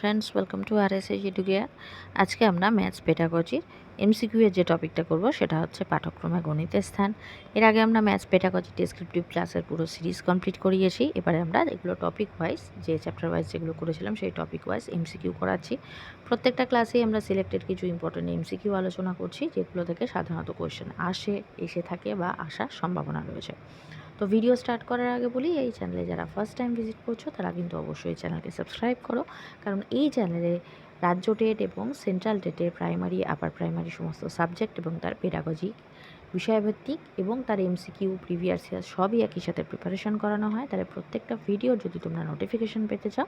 Friends welcome to R S S educare আজকে আমরা maths পেটাগজির MCQ এর যে টপিকটা করব, সেটা হচ্ছে পাঠক্রমে গণিতের স্থান। এর আগে আমরা ম্যাথস পেটাগজি ডেসক্রিপটিভ ক্লাসের পুরো সিরিজ কমপ্লিট করিয়েছি। এবারে আমরা এগুলো টপিক ওয়াইজ যে চ্যাপ্টার ওয়াইজ যেগুলো করেছিলাম, সেই টপিক ওয়াইজ এমসিকিউ করাচ্ছি। প্রত্যেকটা ক্লাসেই আমরা সিলেক্টেড কিছু ইম্পর্টেন্ট এমসিকিউ আলোচনা করছি, যেগুলো থেকে সাধারণত কোয়েশ্চেন আসে, এসে থাকে বা আসার সম্ভাবনা রয়েছে। তো ভিডিও স্টার্ট করার আগে বলি, এই চ্যানেলে যারা ফার্স্ট টাইম ভিজিট করছ, তারা কিন্তু অবশ্যই চ্যানেলকে সাবস্ক্রাইব করো। কারণ এই চ্যানেলে রাজ্য টেট এবং সেন্ট্রাল টেটের প্রাইমারি আপার প্রাইমারি সমস্ত সাবজেক্ট এবং তার পেডাগজি বিষয়ভিত্তিক এবং তার এমসিকিউ প্রিভিয়াস ইয়ার সবই একই সাথে প্রিপারেশন করানো হয়। তাহলে প্রত্যেকটা ভিডিও যদি তোমরা নোটিফিকেশান পেতে চাও,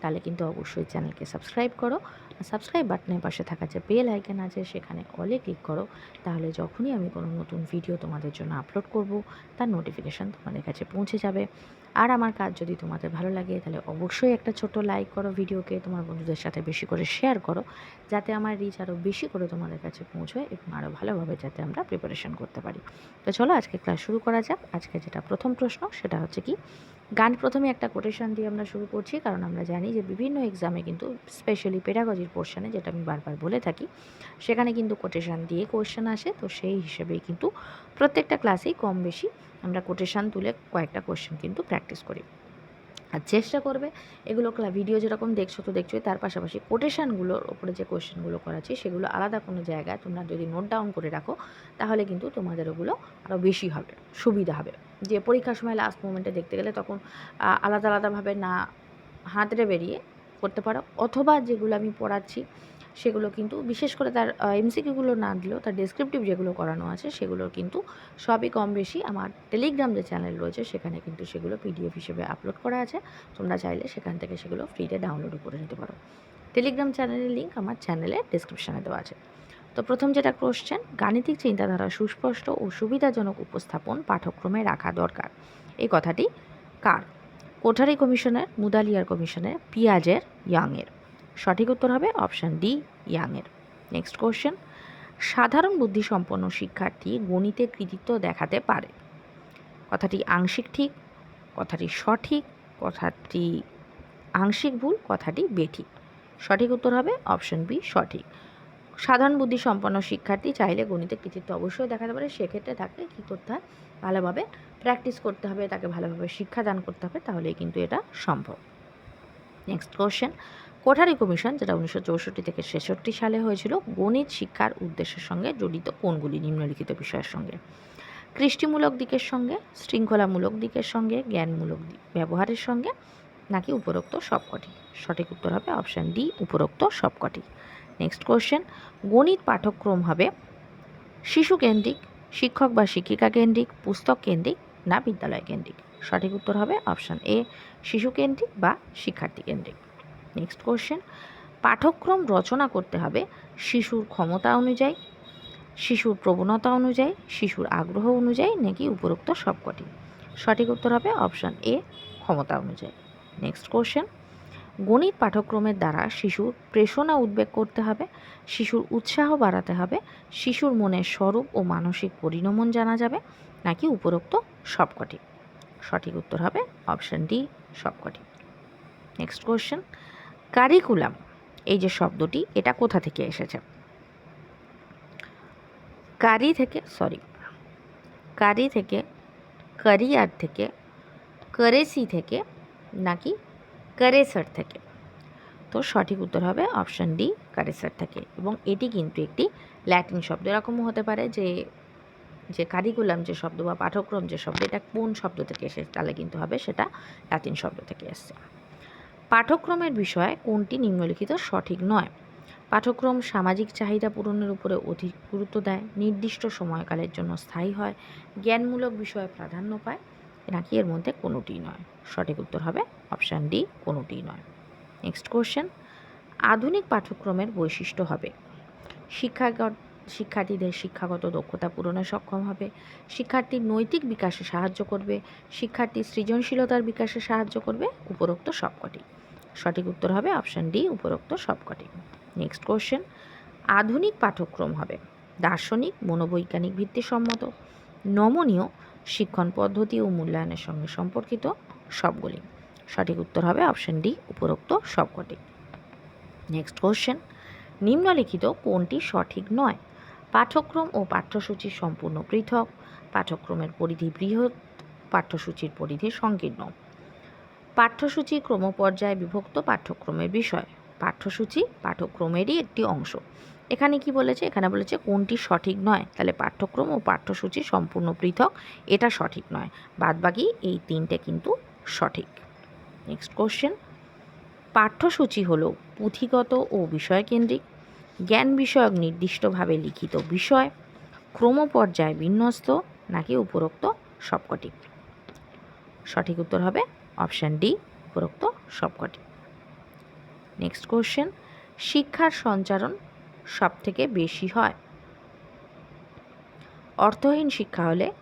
তাহলে কিন্তু অবশ্যই চ্যানেলকে সাবস্ক্রাইব করো। আর সাবস্ক্রাইব বাটনের পাশে থাকা যে বেল আইকন আছে, সেখানে অলে ক্লিক করো। তাহলে যখনই আমি কোনো নতুন ভিডিও তোমাদের জন্য আপলোড করব, তার নোটিফিকেশান তোমাদের কাছে পৌঁছে যাবে। আর আমার কাজ যদি তোমাদের ভালো লাগে, তাহলে অবশ্যই একটা ছোট লাইক করো ভিডিওকে, তোমার বন্ধুদের সাথে বেশি করে শেয়ার করো, যাতে আমার রিচ আরও বেশি করে তোমাদের কাছে পৌঁছয় এবং আরও ভালোভাবে যাতে আমরা প্রিপারেশন করতে পারি। তো চলো আজকে ক্লাস শুরু করা যাক। আজকে যেটা প্রথম প্রশ্ন, সেটা হচ্ছে কি? গান প্রথমে একটা কোটেশন দিয়ে আমরা শুরু করছি, কারণ আমরা জানি যে বিভিন্ন এক্সামে কিন্তু স্পেশালি পেডাগজির পোর্শনে যেটা আমি বারবার বলে থাকি, সেখানে কিন্তু কোটেশন দিয়ে কোয়েশ্চেন আসে। তো সেই হিসেবেই কিন্তু প্রত্যেকটা ক্লাসেই কম বেশি আমরা কোটেশান তুলে কয়েকটা কোয়েশ্চেন কিন্তু প্র্যাকটিস করি। আর চেষ্টা করবে। এগুলো ভিডিও যেরকম দেখছ তো দেখছোই, তার পাশাপাশি কোটেশানগুলোর ওপরে যে কোয়েশ্চেনগুলো করাচ্ছি সেগুলো আলাদা কোনো জায়গায় তোমরা যদি নোট ডাউন করে রাখো, তাহলে কিন্তু তোমাদের ওগুলো আরও বেশি হবে, সুবিধা হবে। যে পরীক্ষার সময় লাস্ট মোমেন্টে দেখতে গেলে তখন আলাদা আলাদাভাবে না হাতড়ে বেরিয়ে করতে পারো। অথবা যেগুলো আমি পড়াচ্ছি সেগুলো কিন্তু, বিশেষ করে তার এমসিকিউগুলো না দিলেও, তার ডেসক্রিপটিভ যেগুলো করানো আছে, সেগুলোর কিন্তু সবই কম বেশি আমার টেলিগ্রাম যে চ্যানেল রয়েছে, সেখানে কিন্তু সেগুলো পিডিএফ হিসেবে আপলোড করা আছে। তোমরা চাইলে সেখান থেকে সেগুলো ফ্রিতে ডাউনলোডও করে নিতে পারো। টেলিগ্রাম চ্যানেলের লিঙ্ক আমার চ্যানেলে ডিসক্রিপশানে দেওয়া আছে। তো প্রথম যেটা কোশ্চেন গাণিতিক চিন্তাধারা সুস্পষ্ট ও সুবিধাজনক উপস্থাপন পাঠ্যক্রমে রাখা দরকার। এই কথাটি কার? কোঠারি কমিশনের, মুদালিয়ার কমিশনের, পিয়াজের, ইয়াংয়ের। সঠিক উত্তর হবে অপশান ডি, ইয়াংয়ের। নেক্সট কোশ্চেন সাধারণ বুদ্ধিসম্পন্ন শিক্ষার্থী গণিতে কৃতিত্ব দেখাতে পারে। কথাটি আংশিক ঠিক, কথাটি সঠিক, কথাটি আংশিক ভুল, কথাটি বেঠিক। সঠিক উত্তর হবে অপশন বি, সঠিক। সাধারণ বুদ্ধি সম্পন্ন শিক্ষার্থী চাইলে গণিতে কৃতিত্ব অবশ্যই দেখাতে পারে। সেক্ষেত্রে তাকে কী করতে হয়? ভালোভাবে প্র্যাকটিস করতে হবে, তাকে ভালোভাবে শিক্ষাদান করতে হবে, তাহলেই কিন্তু এটা সম্ভব। নেক্সট কোশ্চেন কোঠারি কমিশন, যেটা উনিশশো চৌষট্টি থেকে ছেষট্টি সালে হয়েছিল, গণিত শিক্ষার উদ্দেশ্যের সঙ্গে জড়িত কোনগুলি নিম্নলিখিত বিষয়ের সঙ্গে। কৃষ্টিমূলক দিকের সঙ্গে, শৃঙ্খলামূলক দিকের সঙ্গে, জ্ঞানমূলক ব্যবহারের সঙ্গে, নাকি উপরোক্ত সবকটি? সঠিক উত্তর হবে অপশান ডি, উপরোক্ত সবকটি। নেক্সট কোশ্চেন, গণিত পাঠ্যক্রম হবে শিশু কেন্দ্রিক শিক্ষক বা শিক্ষিকা কেন্দ্রিক, পুস্তক কেন্দ্রিক না বিদ্যালয় কেন্দ্রিক? সঠিক উত্তর হবে অপশান এ শিশু কেন্দ্রিক বা শিক্ষার্থী কেন্দ্রিক। নেক্সট কোশ্চেন পাঠ্যক্রম রচনা করতে হবে শিশুর ক্ষমতা অনুযায়ী, শিশুর প্রবণতা অনুযায়ী, শিশুর আগ্রহ অনুযায়ী নাকি উপরোক্ত সবকটি? সঠিক উত্তর হবে অপশান এ ক্ষমতা অনুযায়ী। নেক্সট কোশ্চেন গণিত পাঠ্যক্রমের দ্বারা শিশুর প্রেষণা উদ্বেগ করতে হবে, শিশুর উৎসাহ বাড়াতে হবে, শিশুর মনের স্বরূপ ও মানসিক পরিণমন জানা যাবে নাকি উপরোক্ত সবকটি? সঠিক উত্তর হবে অপশান ডি সবকটি। Next question curriculum. এই যে শব্দটি, এটা কোথা থেকে এসেছে? কারি থেকে সরি কারি থেকে, কারিয়ার থেকে, করেসি থেকে, নাকি কারেসার থেকে? তো সঠিক উত্তর হবে অপশান ডি, কারেসার থেকে। এবং এটি কিন্তু একটি ল্যাটিন শব্দ। এরকমও হতে পারে যে যে কারিকুলাম যে শব্দ বা পাঠক্রম যে শব্দ, এটা কোন শব্দ থেকে এসেছে, তাহলে কিন্তু হবে সেটা ল্যাটিন শব্দ থেকে এসছে। পাঠ্যক্রমের বিষয়ে কোনটি নিম্নলিখিত সঠিক নয়? পাঠক্রম সামাজিক চাহিদা পূরণের উপরে অধিক গুরুত্ব দেয়, নির্দিষ্ট সময়কালের জন্য স্থায়ী হয়, জ্ঞানমূলক বিষয়ে প্রাধান্য পায়, নাকি এর মধ্যে কোনোটিই নয়? সঠিক উত্তর হবে অপশান ডি, কোনোটিই নয়। নেক্সট কোশ্চেন, আধুনিক পাঠ্যক্রমের বৈশিষ্ট্য হবে। শিক্ষাগত শিক্ষার্থীদের শিক্ষাগত দক্ষতা পূরণে সক্ষম হবে। শিক্ষার্থীর নৈতিক বিকাশে সাহায্য করবে। শিক্ষার্থীর সৃজনশীলতার বিকাশে সাহায্য করবে। উপরোক্ত সবকটি। সঠিক উত্তর হবে অপশান ডি, উপরোক্ত সবকটি। Next question. আধুনিক পাঠ্যক্রম হবে। দার্শনিক, মনোবৈজ্ঞানিক ভিত্তিসম্মত। নমনীয় শিক্ষণ পদ্ধতি ও মূল্যায়নের সঙ্গে সম্পর্কিত সবগুলি। সঠিক উত্তর হবে অপশান ডি, উপরোক্ত সবকটি। Next question. নিম্নলিখিত কোনটি সঠিক নয়? পাঠ্যক্রম ও পাঠ্যসূচি সম্পূর্ণ পৃথক। পাঠ্যক্রমের পরিধি বৃহৎ, পাঠ্যসূচির পরিধি সংকীর্ণ। পাঠ্যসূচি ক্রমপর্যায়ে বিভক্ত পাঠ্যক্রমের বিষয়। পাঠ্যসূচি পাঠ্যক্রমেরই একটি অংশ। এখানে কি বলেছে? এখানে বলেছে কোনটি সঠিক নয়। তাহলে পাঠ্যক্রম ও পাঠ্যসূচি সম্পূর্ণ পৃথক, এটা সঠিক নয়। বাদবাকি এই তিনটে কিন্তু সঠিক। নেক্সট কোশ্চেন পাঠ্যসূচি হলো পুঁথিগত ও বিষয়কেন্দ্রিক। জ্ঞান বিষয়ক নির্দিষ্টভাবে লিখিত বিষয়, ক্রমপর্যায়ে বিন্যস্ত নাকি উপরোক্ত সবকটি? সঠিক উত্তর হবে অপশান ডি, উপরোক্ত সবকটি। নেক্সট কোশ্চেন, শিক্ষার সঞ্চারণ সব থেকে বেশি হয়? অর্থহীন শিক্ষা হলে,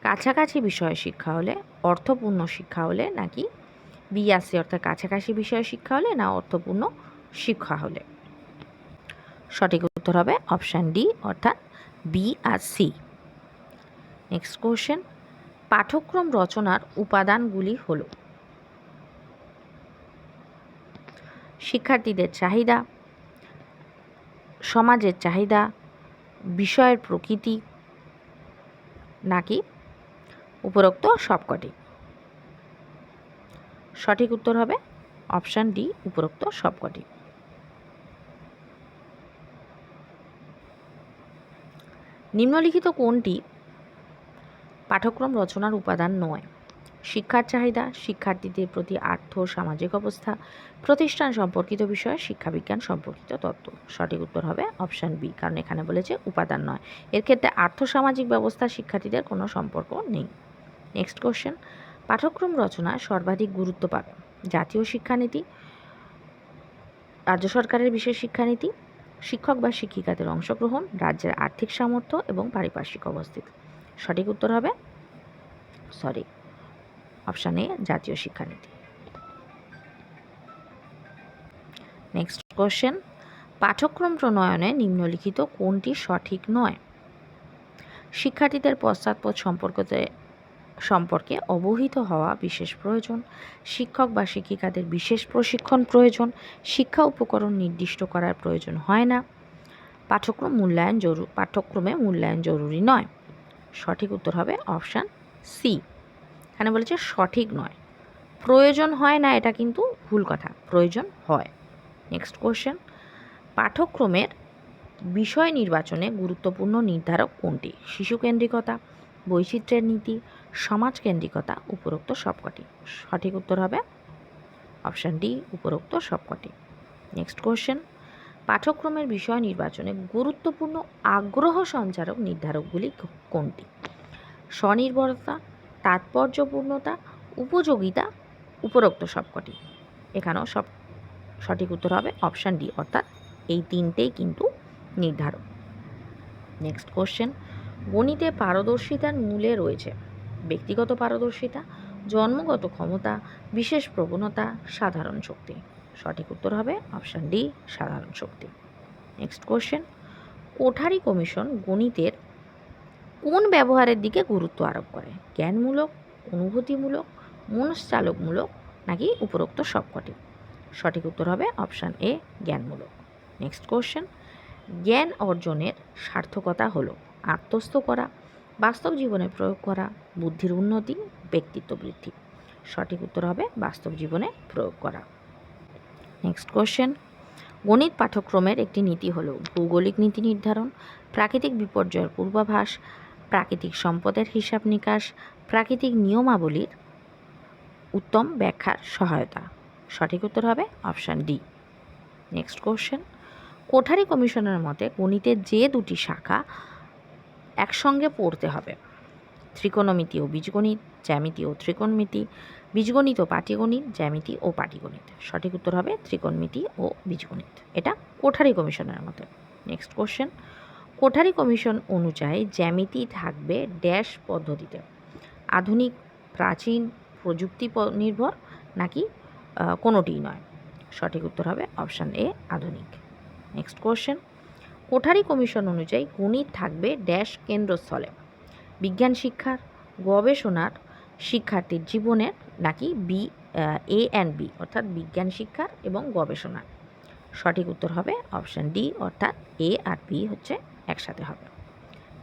কাছাকাছি বিষয়ে শিক্ষা হলে, অর্থপূর্ণ শিক্ষা হলে নাকি বিআসি অর্থাৎ কাছাকাছি বিষয়ে শিক্ষা হলে না অর্থপূর্ণ শিক্ষা হলে? সঠিক উত্তর হবে অপশান ডি, অর্থাৎ বি আর সি নেক্সট কোশ্চেন পাঠ্যক্রম রচনার উপাদানগুলি হল শিক্ষার্থীদের চাহিদা, সমাজের চাহিদা, বিষয়ের প্রকৃতি, নাকি উপরোক্ত সবকটি? সঠিক উত্তর হবে অপশান ডি, উপরোক্ত সবকটি। নিম্নলিখিত কোনটি? পাঠ্যক্রম রচনার উপাদান নয়। শিক্ষার চাহিদা, শিক্ষার্থীদের প্রতি আর্থ সামাজিক অবস্থা, প্রতিষ্ঠান সম্পর্কিত বিষয়, শিক্ষাবিজ্ঞান সম্পর্কিত তত্ত্ব। সঠিক উত্তর হবে অপশান বি, কারণ এখানে বলেছে উপাদান নয়। এর ক্ষেত্রে আর্থসামাজিক ব্যবস্থা শিক্ষার্থীদের কোনো সম্পর্ক নেই। নেক্সট কোশ্চেন পাঠ্যক্রম রচনা সর্বাধিক গুরুত্ব পাবে। জাতীয় শিক্ষানীতি, রাজ্য সরকারের বিশেষ শিক্ষানীতি শিক্ষক বা শিক্ষিকাদের অংশগ্রহণ, রাজ্যের আর্থিক সামর্থ্য এবং পারিপার্শ্বিক অবস্থিতি। সঠিক উত্তর হবে সরি, অপশান এ, জাতীয় শিক্ষানীতি। নেক্সট কোশ্চেন পাঠ্যক্রম প্রণয়নে নিম্নলিখিত কোনটি সঠিক নয়? শিক্ষার্থীদের পশ্চাৎপদ সম্পর্কতে সম্পর্কে অবহিত হওয়া বিশেষ প্রয়োজন। শিক্ষক বা শিক্ষিকাদের বিশেষ প্রশিক্ষণ প্রয়োজন। শিক্ষা উপকরণ নির্দিষ্ট করার প্রয়োজন হয় না। পাঠ্যক্রম মূল্যায়ন জরু পাঠ্যক্রমে মূল্যায়ন জরুরি নয়। সঠিক উত্তর হবে অপশান সি এখানে বলেছে সঠিক নয়। প্রয়োজন হয় না, এটা কিন্তু ভুল কথা। প্রয়োজন হয়। নেক্সট কোশ্চেন পাঠ্যক্রমের বিষয় নির্বাচনে গুরুত্বপূর্ণ নির্ধারক কোনটি? শিশুকেন্দ্রিকতা বৈচিত্র্যের নীতি, সমাজকেন্দ্রিকতা, উপরোক্ত সবকটি। সঠিক উত্তর হবে অপশান ডি, উপরোক্ত সবকটি। Next question. পাঠ্যক্রমের বিষয় নির্বাচনে গুরুত্বপূর্ণ আগ্রহ সঞ্চারক নির্ধারকগুলি কোনটি? স্বনির্ভরতা, তাৎপর্যপূর্ণতা, উপযোগিতা, উপরোক্ত সবকটি। এখানেও সব সঠিক উত্তর হবে অপশান ডি, অর্থাৎ এই তিনটেই কিন্তু নির্ধারক। Next question. গণিতে পারদর্শিতার মূলে রয়েছে ব্যক্তিগত পারদর্শিতা, জন্মগত ক্ষমতা, বিশেষ প্রবণতা, সাধারণ শক্তি। সঠিক উত্তর হবে অপশান ডি সাধারণ শক্তি। নেক্সট কোশ্চেন কোঠারি কমিশন গণিতের কোন ব্যবহারের দিকে গুরুত্ব আরোপ করে? জ্ঞানমূলক, অনুভূতিমূলক মনস্চালকমূলক নাকি উপরোক্ত সবকটি? সঠিক উত্তর হবে অপশান এ জ্ঞানমূলক। নেক্সট কোশ্চেন জ্ঞান অর্জনের সার্থকতা হলো আত্মস্থ করা, বাস্তব জীবনে প্রয়োগ করা, বুদ্ধির উন্নতি, ব্যক্তিত্ব বৃদ্ধি। সঠিক উত্তর হবে বাস্তব জীবনে প্রয়োগ করা। নেক্সট কোশ্চেন গণিত পাঠ্যক্রমের একটি নীতি হল ভৌগোলিক নীতি নির্ধারণ, প্রাকৃতিক বিপর্যয়ের পূর্বাভাস, প্রাকৃতিক সম্পদের হিসাব নিকাশ, প্রাকৃতিক নিয়মাবলীর উত্তম ব্যাখ্যার সহায়তা। সঠিক উত্তর হবে option D. Next question Kothari কমিশনের মতে গণিতের যে দুটি শাখা একসঙ্গে পড়তে হবে। ত্রিকোণমিতি ও বীজগণিত, জ্যামিতি ও ত্রিকোণমিতি, বীজগণিত ও পাটিগণিত, জ্যামিতি ও পাটিগণিত। সঠিক উত্তর হবে ত্রিকোণমিতি ও বীজগণিত। এটা কোঠারি কমিশনের মতে। নেক্সট কোশ্চেন কোঠারি কমিশন অনুযায়ী জ্যামিতি থাকবে ড্যাশ পদ্ধতিতে। আধুনিক, প্রাচীন প্রযুক্তি নির্ভর নাকি কোনোটিই নয়? সঠিক উত্তর হবে অপশান এ, আধুনিক। নেক্সট কোশ্চেন কোঠারি কমিশন অনুযায়ী গণিত থাকবে ড্যাশ কেন্দ্রস্থলে। বিজ্ঞান শিক্ষার, গবেষণার, শিক্ষার্থীর জীবনের নাকি বি এ অ্যান্ড বি অর্থাৎ বিজ্ঞান শিক্ষার এবং গবেষণার। সঠিক উত্তর হবে অপশান ডি, অর্থাৎ এ আর বি হচ্ছে একসাথে হবে।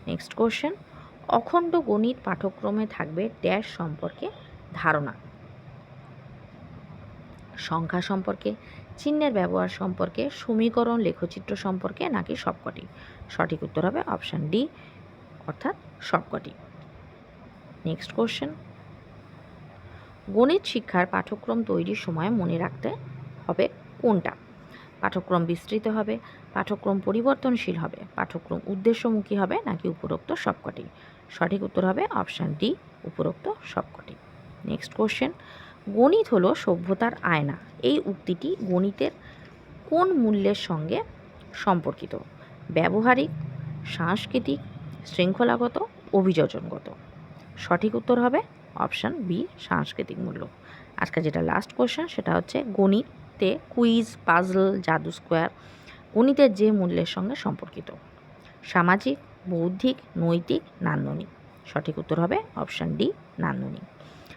নেক্সট কোশ্চেন, অখণ্ড গণিত পাঠ্যক্রমে থাকবে ড্যাশ সম্পর্কে ধারণা। সংখ্যা সম্পর্কে চিহ্নের ব্যবহার সম্পর্কে সমীকরণ, লেখচিত্র সম্পর্কে নাকি সবকটি? সঠিক উত্তর হবে অপশান ডি, অর্থাৎ সবকটি। Next question. গণিত শিক্ষার পাঠ্যক্রম তৈরির সময় মনে রাখতে হবে কোনটা? পাঠ্যক্রম বিস্তৃত হবে, পাঠ্যক্রম পরিবর্তনশীল হবে, পাঠ্যক্রম উদ্দেশ্যমুখী হবে নাকি উপরোক্ত সবকটি? সঠিক উত্তর হবে অপশান ডি, উপরোক্ত সবকটি। Next question. গণিত হলো সভ্যতার আয়না। এই উক্তিটি গণিতের কোন মূল্যের সঙ্গে সম্পর্কিত? ব্যবহারিক, সাংস্কৃতিক, শৃঙ্খলাগত, অভিযোজনগত। সঠিক উত্তর হবে অপশান বি, সাংস্কৃতিক মূল্য। আজকে যেটা লাস্ট কোশ্চেন সেটা হচ্ছে গণিতে কুইজ, পাজল, জাদু স্কোয়ার গণিতের যে মূল্যের সঙ্গে সম্পর্কিত। সামাজিক, বৌদ্ধিক, নৈতিক, নান্দনিক। সঠিক উত্তর হবে অপশান ডি, নান্দনিক।